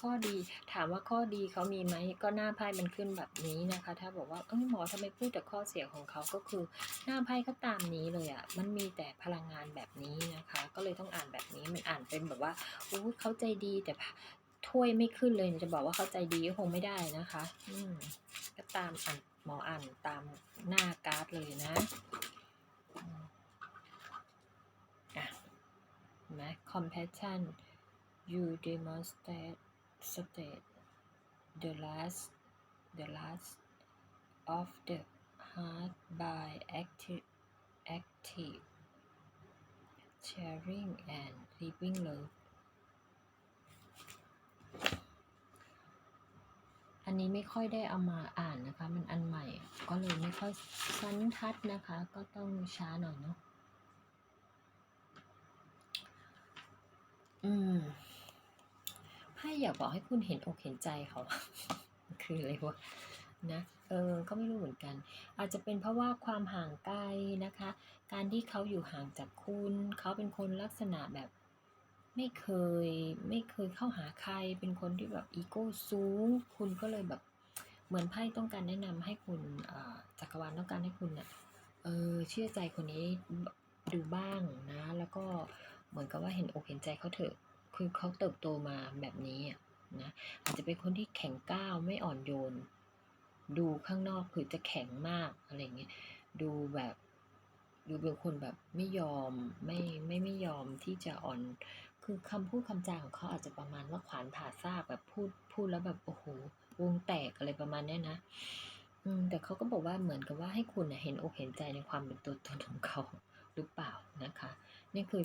ข้อดีถามว่าข้อดีเขามีไหมก็หน้าไพ่มันขึ้นแบบนี้นะคะ ถ้าบอกว่าเอ้ยหมอทำไมพูดแต่ข้อเสียของเขาก็คือ หน้าไพ่ก็ตามนี้เลยอะ่ะมันมีแต่พลังงานแบบนี้นะคะ ก็เลยต้องอ่านแบบนี้มันอ่านเป็นแบบว่าอู้เขาใจดีแต่ถ้วยไม่ขึ้นเลยจะบอกว่าเขาใจดีก็คงไม่ได้นะคะ อืมก็ตามอ่านหมออ่านตามหน้าการ์ดเลยนะอะนไหม compassion you demonstrate state the last the last of the heart by active active sharing and living love อันนี้ไม่ค่อยได้เอามาอ่านนะคะ มันอันใหม่ ก็เลยไม่ค่อยสันทัดนะคะ ก็ต้องช้าหน่อยเนาะอืม ให้อยากบอกให้คุณเห็นอกเห็นใจเขา คืออะไรวะนะเออก็ไม่รู้เหมือนกัน อาจจะเป็นเพราะว่าความห่างไกลนะคะ การที่เขาอยู่ห่างจากคุณ เขาเป็นคนลักษณะแบบไม่เคยไม่เคยเข้าหาใคร เป็นคนที่แบบอีโก้สูง คุณก็เลยแบบเหมือนไพ่ต้องการแนะนำให้คุณจักรวาลต้องการให้คุณเนี่ยเออเชื่อใจคนนี้ดูบ้างนะ แล้วก็เหมือนกับว่าเห็นอกเห็นใจเขาเถอะ คือเขาเติบโตมาแบบนี้นะอาจจะเป็นคนที่แข็งก้าวไม่อ่อนโยน ดูข้างนอกคือจะแข็งมากอะไรเงี้ยดูแบบดูเป็นคนแบบไม่ยอมไม่ไม่ไม่ยอมที่จะอ่อน คือคำพูดคำจาของเขาอาจจะประมาณว่าขวานผ่าซากแบบพูดพูดแล้วแบบโอ้โหวงแตกอะไรประมาณเนี้ยนะอืมแต่เขาก็บอกว่าเหมือนกับว่าให้คุณเห็นอกเห็นใจในความเป็นตัวตนของเขาหรือเปล่านะคะ นี่คือ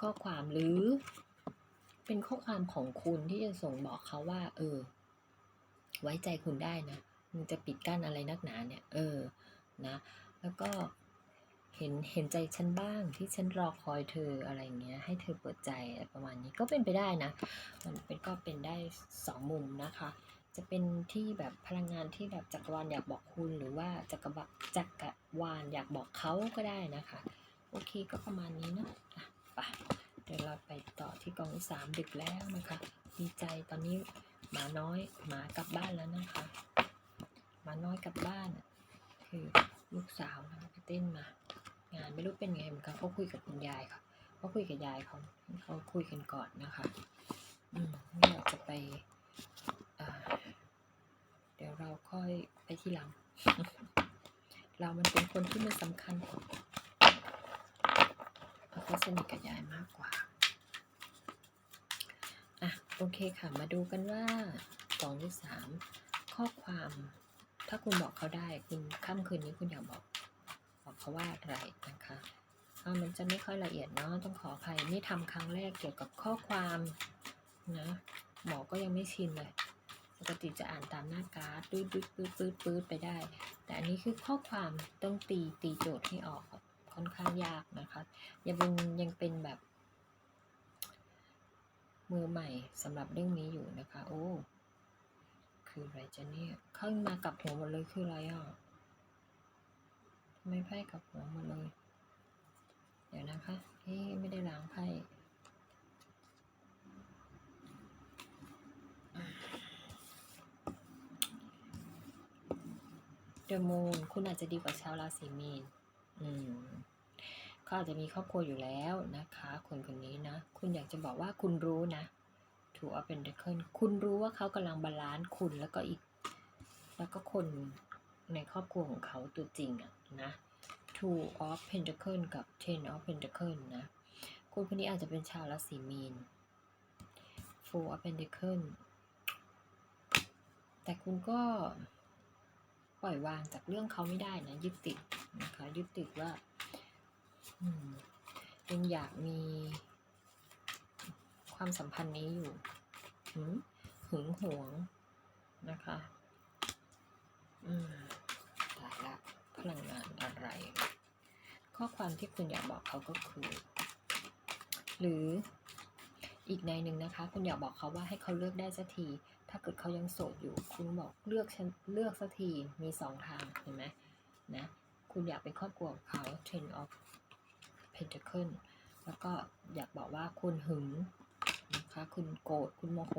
ข้อความหรือ เป็นข้อความของคุณที่จะส่งบอกเขาว่า เออ ไว้ใจคุณได้นะมึงจะปิดกั้นอะไรนักหนาเนี่ย เออ นะ แล้วก็เห็นเห็นใจฉันบ้างที่ฉันรอคอยเธออะไรเงี้ย ให้เธอเปิดใจอะไรประมาณนี้ก็เป็นไปได้นะ มันเป็นก็เป็นได้สองมุมนะคะ จะเป็นที่แบบพลังงานที่แบบจักรวาลอยากบอกคุณหรือว่าจักรวาลจักรวาลอยากบอกเขาก็ได้นะคะ โอเคก็ประมาณนี้เนอะไป ดี๋ยวเราไปต่อที่กองที่สามดึกแล้วนะคะ ดีใจตอนนี้หมาน้อยหมากลับบ้านแล้วนะคะหมาน้อยกลับบ้าน คือลูกสาวนะไปเต้นมา งานไม่รู้เป็นไงเหมือนกันเขาคุยกับคุณยายค่ะเขาคุยกับยายเขาเขาคุยกันก่อนนะคะอืมไม่อยากจะไปเดี๋ยวเราค่อยไปที่หลัง เรามันเป็นคนที่ไม่สำคัญ เราก็สนิทกับยายมากกว่า อะ โอเคค่ะ มาดูกันว่าสองหรือสามข้อความ ถ้าคุณบอกเขาได้ คุณค่ำคืนนี้คุณอยากบอก บอกเขาว่าอะไรนะคะเอามันจะไม่ค่อยละเอียดเนาะ ต้องขออภัยนี่ทำครั้งแรกเกี่ยวกับข้อความนะ หมอก็ยังไม่ชินเลยปกติจะอ่านตามหน้าการ์ดปื๊ดปื๊ดปื๊ดปื๊ดปื๊ดไปได้ แต่อันนี้คือข้อความต้องตีตีโจทย์ให้ออก ค่อนข้างยากนะคะยังเป็นยังเป็นแบบ มือใหม่สำหรับเรื่องนี้อยู่นะคะ โอ้คืออะไรจะเนี่ยเข้ามากับหัวหมดเลยคืออะไรอะทำไมไพ่กับหัวหมดเลย เดี๋ยวนะคะเฮ้ไม่ได้ล้างไพ่เดอะมูนคุณอาจจะดีกว่าชาวราศีมีน อืม เขาอาจจะมีครอบครัวอยู่แล้วนะคะ คนคนนี้นะ คุณอยากจะบอกว่าคุณรู้นะถูกเอาเป็นเดคนคุณรู้ว่าเขากำลังบาลานซ์คุณแล้วก็อีก แล้วก็คนในครอบครัวของเขาตัวจริงอะนะ Two of Pentacle กับ Ten of Pentacle นะ คนคนนี้อาจจะเป็นชาวราศีมีน Four of Pentacle แต่คุณก็ปล่อยวางจากเรื่องเขาไม่ได้นะ ยึดติดนะคะ ยึดติดว่า ยังอยากมีความสัมพันธ์นี้อยู่ หึงหวงนะคะ อืมตายละพลังงานอะไร ข้อความที่คุณอยากบอกเขาก็คือ หรืออีกในหนึ่งนะคะ คุณอยากบอกเขาว่าให้เขาเลือกได้สักที ถ้าเกิดเขายังโสดอยู่ คุณบอกเลือกฉันเลือกสักที มีสองทางเห็นไหมนะ คุณอยากเป็นครอบครัวของเขา Ten of Pentacle แล้วก็อยากบอกว่าคุณหึงนะคะ คุณโกรธ คุณโมโห